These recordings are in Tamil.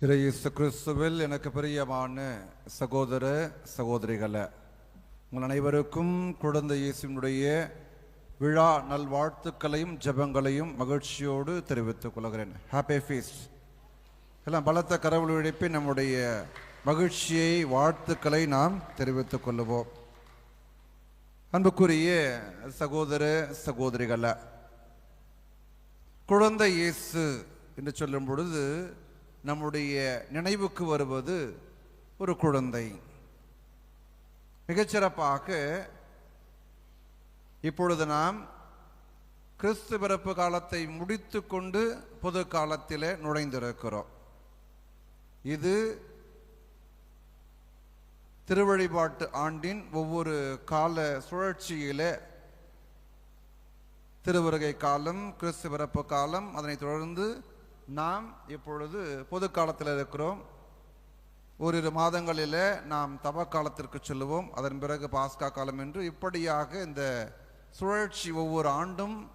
இறையேசு கிறிஸ்துவில் எனக்கு பிரியமான சகோதர சகோதரிகளை உங்கள் அனைவருக்கும் குழந்தை இயேசுவினுடைய விழா நல்வாழ்த்துக்களையும் ஜெபங்களையும் மகிழ்ச்சியோடு தெரிவித்துக் கொள்கிறேன். ஹாப்பி ஃபீஸ்ட் எல்லாம் பலத்த கரவுள் இழைப்பை நம்முடைய மகிழ்ச்சியை வாழ்த்துக்களை நாம் தெரிவித்துக் கொள்ளுவோம். அன்புக்குரிய சகோதர சகோதரிகளை குழந்தை இயேசு என்று சொல்லும் பொழுது நம்முடைய நினைவுக்கு வருவது ஒரு குழந்தை. மிகச்சிறப்பாக இப்பொழுது நாம் கிறிஸ்து பிறப்பு காலத்தை முடித்து கொண்டு பொது காலத்தில் நுழைந்திருக்கிறோம். இது திருவழிபாட்டு ஆண்டின் ஒவ்வொரு கால சுழற்சியிலே திருவருகை காலம் கிறிஸ்து பிறப்பு காலம் அதனைத் தொடர்ந்து நாம் இப்பொழுது பொது காலத்தில் இருக்கிறோம். ஓரிரு மாதங்களில் நாம் தப காலத்திற்கு செல்லுவோம். அதன் பிறகு பாஸ்கா காலம் என்று இப்படியாக இந்த சுழற்சி ஒவ்வொரு ஆண்டும்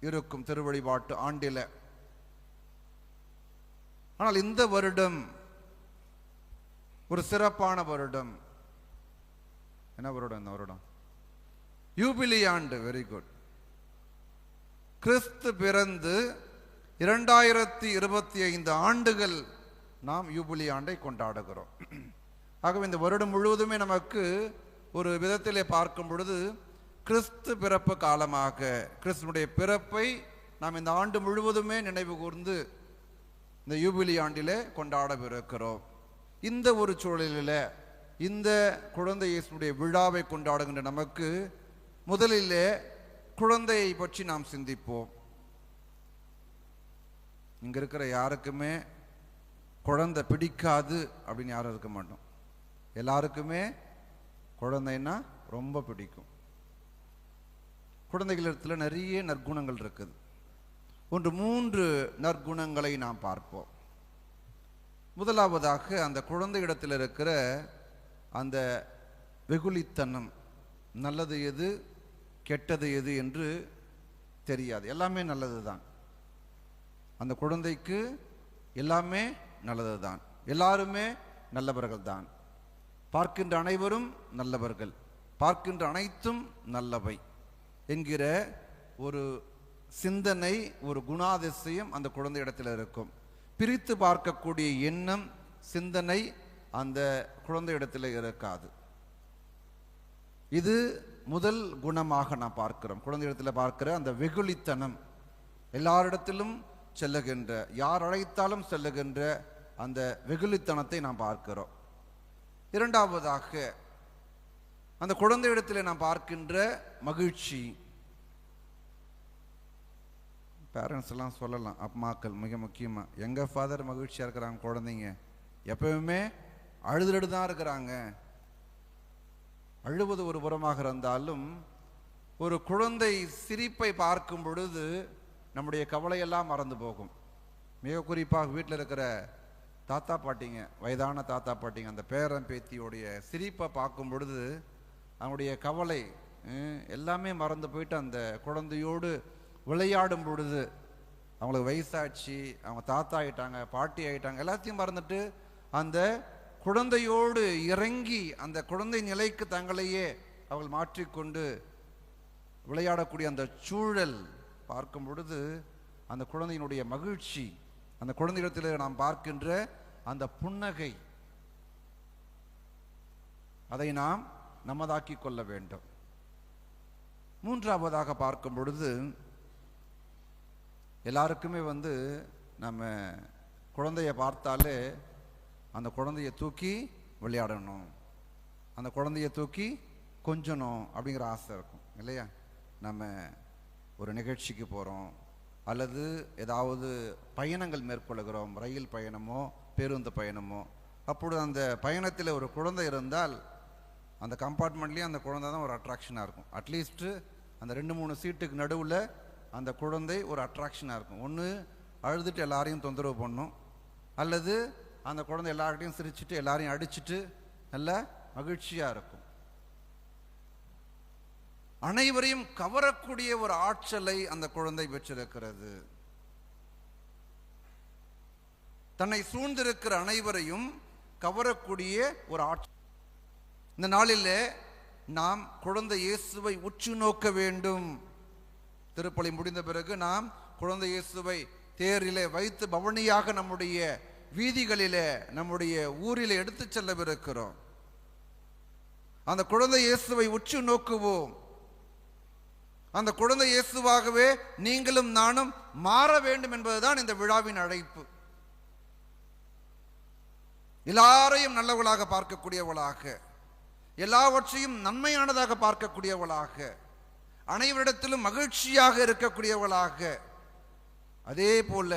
இருக்கும் திருவழிபாட்டு ஆண்டில். ஆனால் இந்த வருடம் ஒரு சிறப்பான வருடம். என்ன வருடம்? இந்த வருடம்? யூபிலி ஆண்டு. வெரி குட் கிறிஸ்து பிறந்து இரண்டாயிரத்தி இருபத்தி ஐந்து ஆண்டுகள் நாம் யூபிலி ஆண்டை கொண்டாடுகிறோம். ஆகவே இந்த வருடம் முழுவதுமே நமக்கு ஒரு விதத்திலே பார்க்கும் பொழுது கிறிஸ்து பிறப்பு காலமாக கிறிஸ்துனுடைய பிறப்பை நாம் இந்த ஆண்டு முழுவதுமே நினைவு கூர்ந்து இந்த யூபிலி ஆண்டிலே கொண்டாடவிருக்கிறோம். இந்த ஒரு சூழலில் இந்த குழந்தை இயேசுடைய விழாவை கொண்டாடுகின்ற நமக்கு முதலிலே குழந்தையை பற்றி நாம் சிந்திப்போம். இங்கே இருக்கிற யாருக்குமே குழந்தை பிடிக்காது அப்படின்னு யாரும் இருக்க மாட்டோம். எல்லாருக்குமே குழந்தைன்னா ரொம்ப பிடிக்கும். குழந்தைகளிடத்தில் நிறைய நற்குணங்கள் இருக்குது. ஒன்று மூன்று நற்குணங்களை நாம் பார்ப்போம். முதலாவதாக அந்த குழந்தையிடத்தில் இருக்கிற அந்த வெகுளித்தனம் நல்லது எது கெட்டது எது என்று தெரியாது. எல்லாமே நல்லது தான் அந்த குழந்தைக்கு எல்லாமே நல்லது தான் எல்லாருமே நல்லவர்கள் தான் பார்க்கின்ற அனைவரும் நல்லவர்கள். பார்க்கின்ற அனைத்தும் நல்லவை என்கிற ஒரு சிந்தனை ஒரு குணாதிசயம் அந்த குழந்தை இடத்துல இருக்கும். பிரித்து பார்க்கக்கூடிய எண்ணம் சிந்தனை அந்த குழந்தை இடத்துல இருக்காது. இது முதல் குணமாக நான் பார்க்கிறோம். குழந்தை இடத்துல பார்க்கிற அந்த வெகுளித்தனம் எல்லாரிடத்திலும் செல்லுகின்ற யார் அழைத்தாலும் செல்லுகின்ற அந்த வெகுளித்தனத்தை நாம் பார்க்கிறோம். இரண்டாவதாக அந்த குழந்தை இடத்துல நாம் பார்க்கின்ற மகிழ்ச்சி. பேரண்ட்ஸ் எல்லாம் சொல்லலாம் அம்மாக்கள் மிக முக்கியமாக எங்கள் ஃபாதர் மகிழ்ச்சியாக இருக்கிறாங்க குழந்தைங்க? எப்பவுமே அழுதுடு தான் இருக்கிறாங்க. அழுவது ஒரு புறமாக இருந்தாலும் ஒரு குழந்தை சிரிப்பை பார்க்கும் பொழுது நம்முடைய கவலையெல்லாம் மறந்து போகும். மிக குறிப்பாக வீட்டில் இருக்கிற தாத்தா பாட்டிங்க வயதான தாத்தா பாட்டிங்க அந்த பேரன் பேத்தியோடைய சிரிப்பை பார்க்கும் பொழுது அவனுடைய கவலை எல்லாமே மறந்து போயிட்டு அந்த குழந்தையோடு விளையாடும் பொழுது அவங்களுக்கு வயசாச்சு அவங்க தாத்தா ஆகிட்டாங்க பாட்டி ஆகிட்டாங்க எல்லாத்தையும் மறந்துட்டு அந்த குழந்தையோடு இறங்கி அந்த குழந்தை நிலைக்கு தங்களையே அவள் மாற்றிக்கொண்டு விளையாடக்கூடிய அந்த சூழல் பார்க்கும் பொழுது அந்த குழந்தையினுடைய மகிழ்ச்சி அந்த குழந்தையிடத்தில் நாம் பார்க்கின்ற அந்த புன்னகை அதை நாம் நமதாக்கி கொள்ள வேண்டும். மூன்றாவதாக பார்க்கும் பொழுது எல்லாருக்குமே வந்து நம்ம குழந்தைய பார்த்தாலே அந்த குழந்தைய தூக்கி விளையாடணும் அந்த குழந்தைய தூக்கி கொஞ்சணும் அப்படிங்கிற ஆசை இருக்கும் இல்லையா? நம்ம ஒரு நிகழ்ச்சிக்கு போகிறோம் அல்லது ஏதாவது பயணங்கள் மேற்கொள்கிறோம். ரயில் பயணமோ பேருந்து பயணமோ. அப்பொழுது அந்த பயணத்தில் ஒரு குழந்தை இருந்தால் அந்த கம்பார்ட்மெண்ட்லேயும் அந்த குழந்தை தான் ஒரு அட்ராக்ஷனாக இருக்கும். அட்லீஸ்ட்டு அந்த ரெண்டு மூணு சீட்டுக்கு நடுவில் அந்த குழந்தை ஒரு அட்ராக்ஷனாக இருக்கும். ஒன்று அழுதுட்டு எல்லாரையும் தொந்தரவு பண்ணும். அல்லது அந்த குழந்தை எல்லார்கிட்டையும் சிரிச்சிட்டு எல்லாரையும் அடிச்சிட்டு நல்ல மகிழ்ச்சியாக இருக்கும். அனைவரையும் கவரக்கூடிய ஒரு ஆற்றலை அந்த குழந்தை பெற்றிருக்கிறது. தன்னை சூழ்ந்திருக்கிற அனைவரையும் கவரக்கூடிய ஒரு ஆற்றல். இந்த நாளிலே நாம் குழந்தை இயேசுவை உற்று நோக்க வேண்டும். திருப்பலி முடிந்த பிறகு நாம் குழந்தை இயேசுவை தேரிலே வைத்து பவனியாக நம்முடைய வீதிகளிலே நம்முடைய ஊரில் எடுத்துச் செல்லவிருக்கிறோம். அந்த குழந்தை இயேசுவை உற்று நோக்குவோம். அந்த குழந்தை இயேசுவாகவே நீங்களும் நானும் மாற வேண்டும் என்பதுதான் இந்த விழாவின் அழைப்பு. எல்லாரையும் நல்லவளாக பார்க்கக்கூடியவளாக எல்லாவற்றையும் நன்மையானதாக பார்க்கக்கூடியவளாக அனைவரிடத்திலும் மகிழ்ச்சியாக இருக்கக்கூடியவளாக அதே போல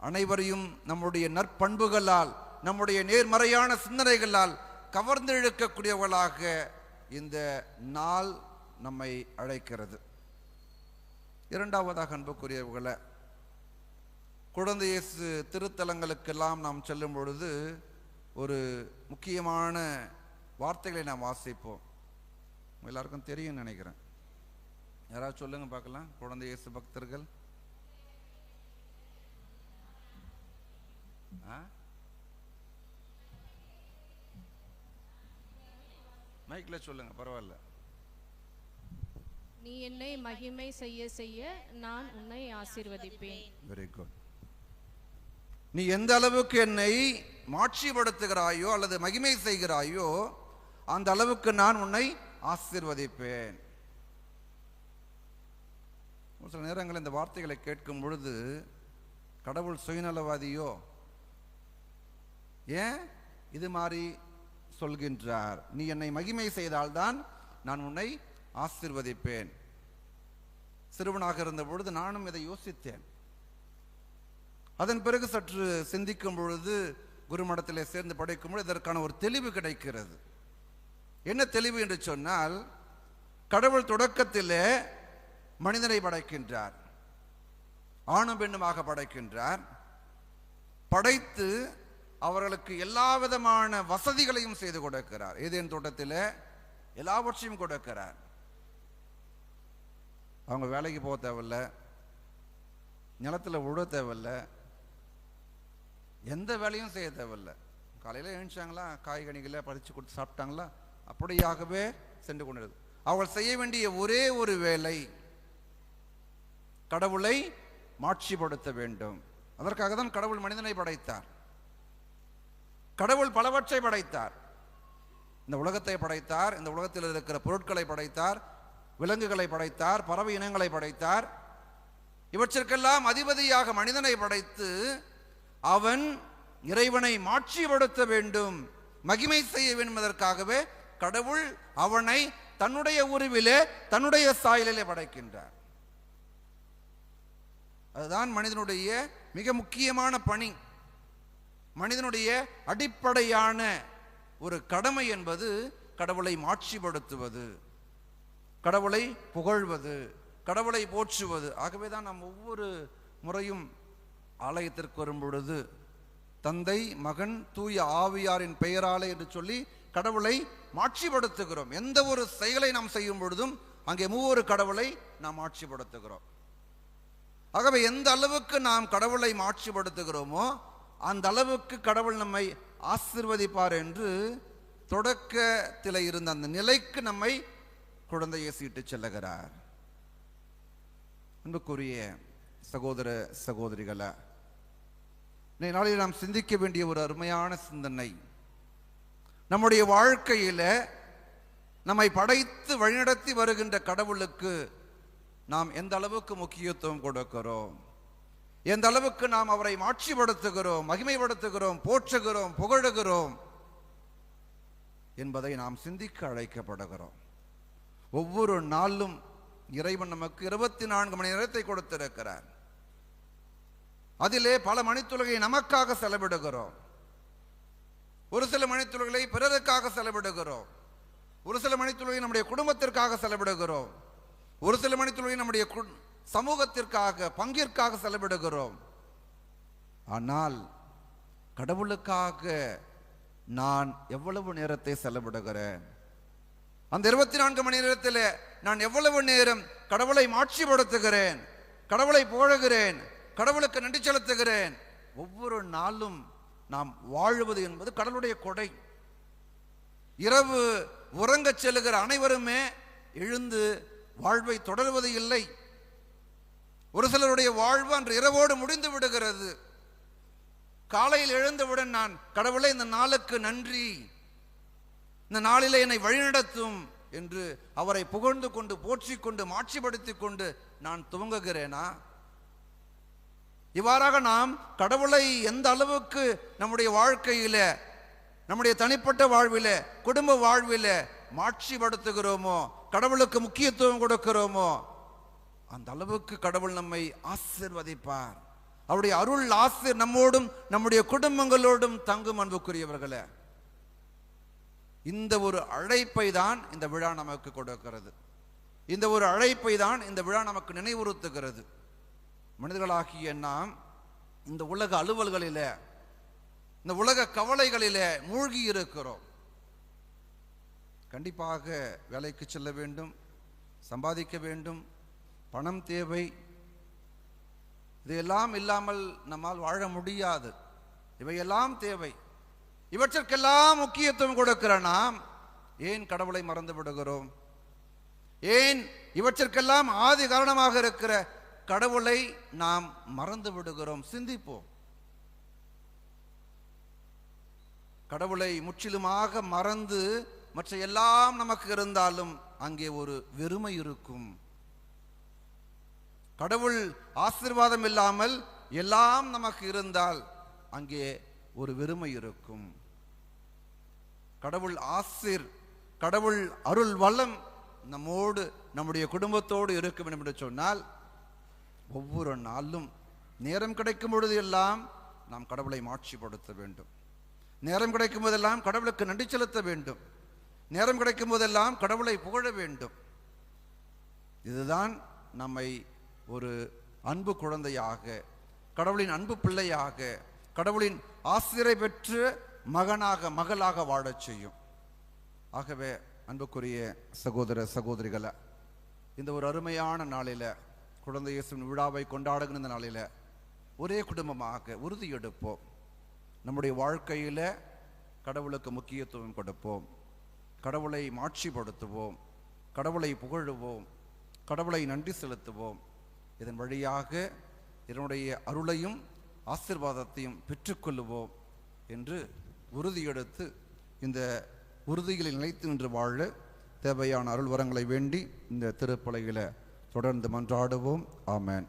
அனைவரையும் நம்முடைய நற்பண்புகளால் நம்முடைய நேர்மறையான சிந்தனைகளால் கவர்ந்து இழுக்கக்கூடியவளாக இந்த நாள் நம்மை அழைக்கிறது. இரண்டாவதாக அன்புக்குரியவர்களை குழந்தை இயேசு திருத்தலங்களுக்கெல்லாம் நாம் செல்லும் பொழுது ஒரு முக்கியமான வார்த்தைகளை நாம் வாசிப்போம். எல்லாருக்கும் தெரியும் நினைக்கிறேன். யாராவது சொல்லுங்க பார்க்கலாம். குழந்தை இயேசு பக்தர்கள். ஆ? சொல்லுங்க பரவாயில்ல. நீ என்னை மகிமை செய்ய செய்ய நான் உன்னை ஆசீர்வதிப்பேன். வெரி குட் நீ எந்த அளவுக்கு என்னை மாட்சிப்படுத்துகிறாயோ அல்லது மகிமை செய்கிறாயோ அந்த அளவுக்கு நான் உன்னை ஆசீர்வதிப்பேன். ஒரு சில நேரங்களில் இந்த வார்த்தைகளை கேட்கும் பொழுது கடவுள் சுயநலவாதியோ ஏன் இது மாதிரி சொல்கின்றார்? நீ என்னை மகிமை செய்தால்தான் நான் உன்னை ஆசீர்வதிப்பேன். சிறுவனாக இருந்த பொழுது நானும் இதை யோசித்தேன். அதன் பிறகு சற்று சிந்திக்கும் பொழுது குருமடத்திலே சேர்ந்து படைக்கும் பொழுது இதற்கான ஒரு தெளிவு கிடைக்கிறது. என்ன தெளிவு என்று சொன்னால் கடவுள் தொடக்கத்திலே மனிதனை படைக்கின்றார் ஆணும் பெண்ணுமாக படைக்கின்றார். படைத்து அவர்களுக்கு எல்லா விதமான வசதிகளையும் செய்து கொடுக்கிறார். ஏதேன் தோட்டத்தில் எல்லாவற்றையும் கொடுக்கிறார். அவங்க வேலைக்கு போக தேவையில்ல. நிலத்தில் விழ தேவையில்ல. எந்த வேலையும் செய்ய தேவையில்ல. காலையில் எழுந்திச்சாங்களா காய்கனிகளை பறித்து கொடுத்து சாப்பிட்டாங்களா? அப்படியாகவே சென்று கொண்டிருது அவள் செய்ய வேண்டிய ஒரே ஒரு வேலை கடவுளை மாட்சிப்படுத்த வேண்டும். அதற்காக தான் கடவுள் மனிதனை படைத்தார். கடவுள் பலவற்றை படைத்தார். இந்த உலகத்தை படைத்தார். இந்த உலகத்தில் இருக்கிற பொருட்களை படைத்தார். விலங்குகளை படைத்தார் பறவை இனங்களை படைத்தார். இவற்றிற்கெல்லாம் அதிபதியாக மனிதனை படைத்து அவன் இறைவனை மாட்சிப்படுத்த வேண்டும் மகிமை செய்ய வேண்டும் என்பதற்காகவே கடவுள் அவனை தன்னுடைய உருவிலே தன்னுடைய சாயலிலே படைக்கின்றார். அதுதான் மனிதனுடைய மிக முக்கியமான பணி. மனிதனுடைய அடிப்படையான ஒரு கடமை என்பது கடவுளை மாட்சிப்படுத்துவது. கடவுளை புகழ்வது கடவுளை போற்றுவது. ஆகவே தான் நாம் ஒவ்வொரு முறையும் ஆலயத்திற்கு வரும் பொழுது தந்தை மகன் தூய ஆவியாரின் பெயராலே என்று சொல்லி கடவுளை மாட்சிப்படுத்துகிறோம். எந்த ஒரு செயலை நாம் செய்யும் பொழுதும் அங்கே மூவொரு கடவுளை நாம் மாட்சிப்படுத்துகிறோம். ஆகவே எந்த அளவுக்கு நாம் கடவுளை மாட்சிப்படுத்துகிறோமோ அந்த அளவுக்கு கடவுள் நம்மை ஆசிர்வதிப்பார் என்று தொடக்கத்தில் இருந்த அந்த நிலைக்கு நம்மை குழந்தையை சீட்டு செல்லுகிறார். அன்புக்குரிய சகோதர சகோதரிகளை நாளில் நாம் சிந்திக்க வேண்டிய ஒரு அருமையான சிந்தனை. நம்முடைய வாழ்க்கையில் நம்மை படைத்து வழிநடத்தி வருகின்ற கடவுளுக்கு நாம் எந்த அளவுக்கு முக்கியத்துவம் கொடுக்கிறோம்? எந்த அளவுக்கு நாம் அவரை மாட்சிப்படுத்துகிறோம் மகிமைப்படுத்துகிறோம் போற்றுகிறோம் புகழுகிறோம் என்பதை நாம் சிந்திக்க அழைக்கப்படுகிறோம். ஒவ்வொரு நாளும் இறைவன் நமக்கு இருபத்தி நான்கு மணி நேரத்தை கொடுத்திருக்கிறார். அதிலே பல மணித்துலகை நமக்காக செலவிடுகிறோம். ஒரு சில மணித்துலகளை பிறருக்காக செலவிடுகிறோம். ஒரு சில மணித்துலகை நம்முடைய குடும்பத்திற்காக செலவிடுகிறோம். ஒரு சில மணித்துலகை நம்முடைய சமூகத்திற்காக பங்கிற்காக செலவிடுகிறோம். ஆனால் கடவுளுக்காக நான் எவ்வளவு நேரத்தை செலவிடுகிறேன்? அந்த இருபத்தி நான்கு மணி நேரத்தில் நான் எவ்வளவு நேரம் கடவுளை மாட்சிப்படுத்துகிறேன் கடவுளை புகழுகிறேன் கடவுளுக்கு நன்றி செலுத்துகிறேன் ஒவ்வொரு நாளும் நாம் வாழுவது என்பது கடவுளுடைய கொடை. இரவு உறங்கச் செல்லுகிற அனைவருமே எழுந்து வாழ்வை தொடர்வது இல்லை. ஒரு சிலருடைய வாழ்வு அன்று இரவோடு முடிந்து விடுகிறது. காலையில் எழுந்தவுடன் நான் கடவுளை இந்த நாளுக்கு நன்றி. இந்த நாளில் என்னை வழிநடத்தும் என்று அவரை புகழ்ந்து கொண்டு போற்றி கொண்டு மாட்சிப்படுத்தி கொண்டு நான் துவங்குகிறேனா? இவ்வாறாக நாம் கடவுளை எந்த அளவுக்கு நம்முடைய வாழ்க்கையில நம்முடைய தனிப்பட்ட வாழ்வில் குடும்ப வாழ்வில மாட்சிப்படுத்துகிறோமோ கடவுளுக்கு முக்கியத்துவம் கொடுக்கிறோமோ அந்த அளவுக்கு கடவுள் நம்மை ஆசிர்வதிப்பார். அவருடைய அருள் ஆசிர் நம்மோடும் நம்முடைய குடும்பங்களோடும் தங்கும் அன்புக்குரியவர்களே. இந்த ஒரு அழைப்பை தான் இந்த விழா நமக்கு கொடுக்கிறது. இந்த ஒரு அழைப்பை தான் இந்த விழா நமக்கு நினைவுறுத்துகிறது. மனிதர்களாகிய நாம் இந்த உலக அலுவல்களிலே இந்த உலக கவலைகளிலே மூழ்கி இருக்கிறோம். கண்டிப்பாக வேலைக்கு செல்ல வேண்டும் சம்பாதிக்க வேண்டும் பணம் தேவை. இதையெல்லாம் இல்லாமல் நம்மால் வாழ முடியாது. இவையெல்லாம் தேவை. இவற்றிற்கெல்லாம் முக்கியத்துவம் கொடுக்கிற நாம் ஏன் கடவுளை மறந்து விடுகிறோம்? ஏன் இவற்றிற்கெல்லாம் ஆதி காரணமாக இருக்கிற கடவுளை நாம் மறந்து விடுகிறோம்? சிந்திப்போம். கடவுளை முற்றிலுமாக மறந்து மற்ற எல்லாம் நமக்கு இருந்தாலும் அங்கே ஒரு வெறுமை இருக்கும். கடவுள் ஆசீர்வாதம் இல்லாமல் எல்லாம் நமக்கு இருந்தால் அங்கே ஒரு வெறுமை இருக்கும். கடவுள் ஆசிர் கடவுள் அருள் வளம் நம்மோடு நம்முடைய குடும்பத்தோடு இருக்க வேண்டும் என்று சொன்னால் ஒவ்வொரு நாளும் நேரம் கிடைக்கும் பொழுது எல்லாம் நாம் கடவுளை மாட்சிப்படுத்த வேண்டும். நேரம் கிடைக்கும் போதெல்லாம் கடவுளுக்கு நன்றி செலுத்த வேண்டும். நேரம் கிடைக்கும் போதெல்லாம் கடவுளை புகழ வேண்டும். இதுதான் நம்மை ஒரு அன்பு குழந்தையாக கடவுளின் அன்பு பிள்ளையாக கடவுளின் ஆசிரியரை பெற்று மகனாக மகளாக வாழச் செய்யும். ஆகவே அன்புக்குரிய சகோதர சகோதரிகளை இந்த ஒரு அருமையான நாளில் குழந்தை இயேசுவின் விழாவை கொண்டாடுகிற இந்த ஒரே குடும்பமாக உறுதி எடுப்போம். நம்முடைய வாழ்க்கையில் கடவுளுக்கு முக்கியத்துவம் கொடுப்போம். கடவுளை மாட்சிப்படுத்துவோம். கடவுளை புகழுவோம். கடவுளை நன்றி செலுத்துவோம். இதன் வழியாக இதனுடைய அருளையும் ஆசிர்வாதத்தையும் பெற்றுக்கொள்ளுவோம் என்று உறுதியெடுத்து இந்த உறுதியில் நிலைத்து நின்று வாழ தேவையான அருள் வரங்களை வேண்டி இந்த திருப்பலையில தொடர்ந்து மன்றாடுவோம். ஆமேன்.